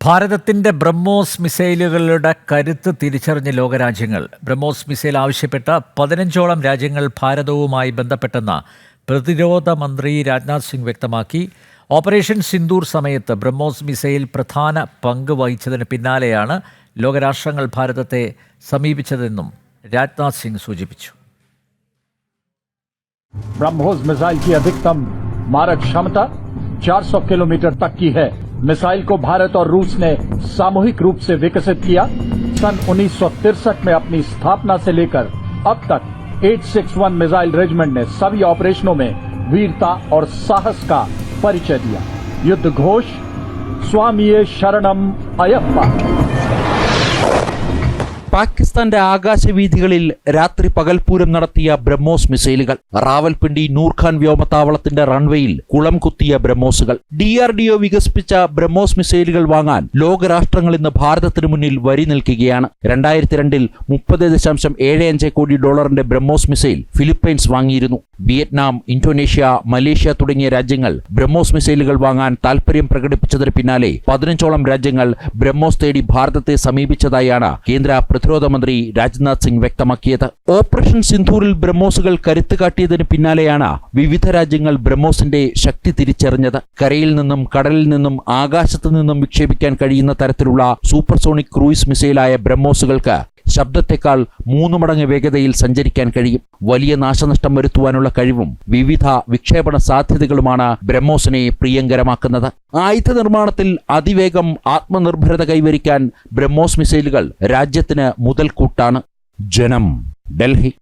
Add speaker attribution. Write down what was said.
Speaker 1: ഭാരതത്തിന്റെ ബ്രഹ്മോസ് മിസൈലുകളുടെ കരുത്ത് തിരിച്ചറിഞ്ഞ ലോകരാജ്യങ്ങൾ ബ്രഹ്മോസ് മിസൈൽ ആവശ്യപ്പെട്ട പതിനഞ്ചോളം രാജ്യങ്ങൾ ഭാരതവുമായി ബന്ധപ്പെട്ടെന്ന് പ്രതിരോധ മന്ത്രി രാജ്നാഥ് സിംഗ് വ്യക്തമാക്കി ഓപ്പറേഷൻ സിന്ദൂർ സമയത്ത് ബ്രഹ്മോസ് മിസൈൽ പ്രധാന പങ്ക് വഹിച്ചതിന് പിന്നാലെയാണ് ലോകരാഷ്ട്രങ്ങൾ ഭാരതത്തെ സമീപിച്ചതെന്നും രാജ്നാഥ് സിംഗ് സൂചിപ്പിച്ചു
Speaker 2: ब्रह्मोस मिसाइल की अधिकतम मारक क्षमता 400 किलोमीटर तक की है मिसाइल को भारत और रूस ने सामूहिक रूप से विकसित किया। सन उन्नीस में अपनी स्थापना से लेकर अब तक 861 मिसाइल रेजिमेंट ने सभी ऑपरेशनों में वीरता और साहस का परिचय दिया। युद्ध घोष, स्वामी शरणम अयप्पा।
Speaker 3: പാകിസ്ഥാന്റെ ആകാശവീഥികളിൽ രാത്രി പകൽപൂരം നടത്തിയ ബ്രഹ്മോസ് മിസൈലുകൾ റാവൽപിണ്ടി നൂർഖാൻ വ്യോമത്താവളത്തിന്റെ റൺവേയിൽ കുളം കുത്തിയ ബ്രഹ്മോസുകൾ. ഡി ആർ ഡി ഒ വികസിപ്പിച്ച ബ്രഹ്മോസ് മിസൈലുകൾ വാങ്ങാൻ ലോകരാഷ്ട്രങ്ങൾ ഇന്ന് ഭാരതത്തിന് മുന്നിൽ വരി നിൽക്കുകയാണ്. രണ്ടായിരത്തി രണ്ടിൽ മുപ്പത് ദശാംശം ഏഴ് അഞ്ച് കോടി ഡോളറിന്റെ ബ്രഹ്മോസ് മിസൈൽ ഫിലിപ്പൈൻസ് വാങ്ങിയിരുന്നു. വിയറ്റ്നാം ഇന്തോനേഷ്യ മലേഷ്യ തുടങ്ങിയ രാജ്യങ്ങൾ ബ്രഹ്മോസ് മിസൈലുകൾ വാങ്ങാൻ താൽപര്യം പ്രകടിപ്പിച്ചതിന് പിന്നാലെ പതിനഞ്ചോളം രാജ്യങ്ങൾ ബ്രഹ്മോസ് തേടി ഭാരതത്തെ സമീപിച്ചതായാണ് കേന്ദ്ര പ്രതിരോധ മന്ത്രി രാജ്നാഥ് സിംഗ് വ്യക്തമാക്കിയത്. ഓപ്പറേഷൻ സിന്ധൂരിൽ ബ്രഹ്മോസുകൾ കരുത്ത് കാട്ടിയതിന് പിന്നാലെയാണ് വിവിധ രാജ്യങ്ങൾ ബ്രഹ്മോസിന്റെ ശക്തി തിരിച്ചറിഞ്ഞത്. കരയിൽ നിന്നും കടലിൽ നിന്നും ആകാശത്തു നിന്നും വിക്ഷേപിക്കാൻ കഴിയുന്ന തരത്തിലുള്ള സൂപ്പർസോണിക് ക്രൂയിസ് മിസൈലായ ബ്രഹ്മോസുകൾക്ക് ശബ്ദത്തെക്കാൾ മൂന്ന് മടങ്ങ് വേഗതയിൽ സഞ്ചരിക്കാൻ കഴിയും. വലിയ നാശനഷ്ടം വരുത്തുവാനുള്ള കഴിവും വിവിധ വിക്ഷേപണ സാധ്യതകളുമാണ് ബ്രഹ്മോസിനെ പ്രിയങ്കരമാക്കുന്നത്. ആയുധ നിർമ്മാണത്തിൽ അതിവേഗം ആത്മനിർഭരത കൈവരിക്കാൻ ബ്രഹ്മോസ് മിസൈലുകൾ രാജ്യത്തിന് മുതൽക്കൂട്ടാണ്. ജനം ഡൽഹി.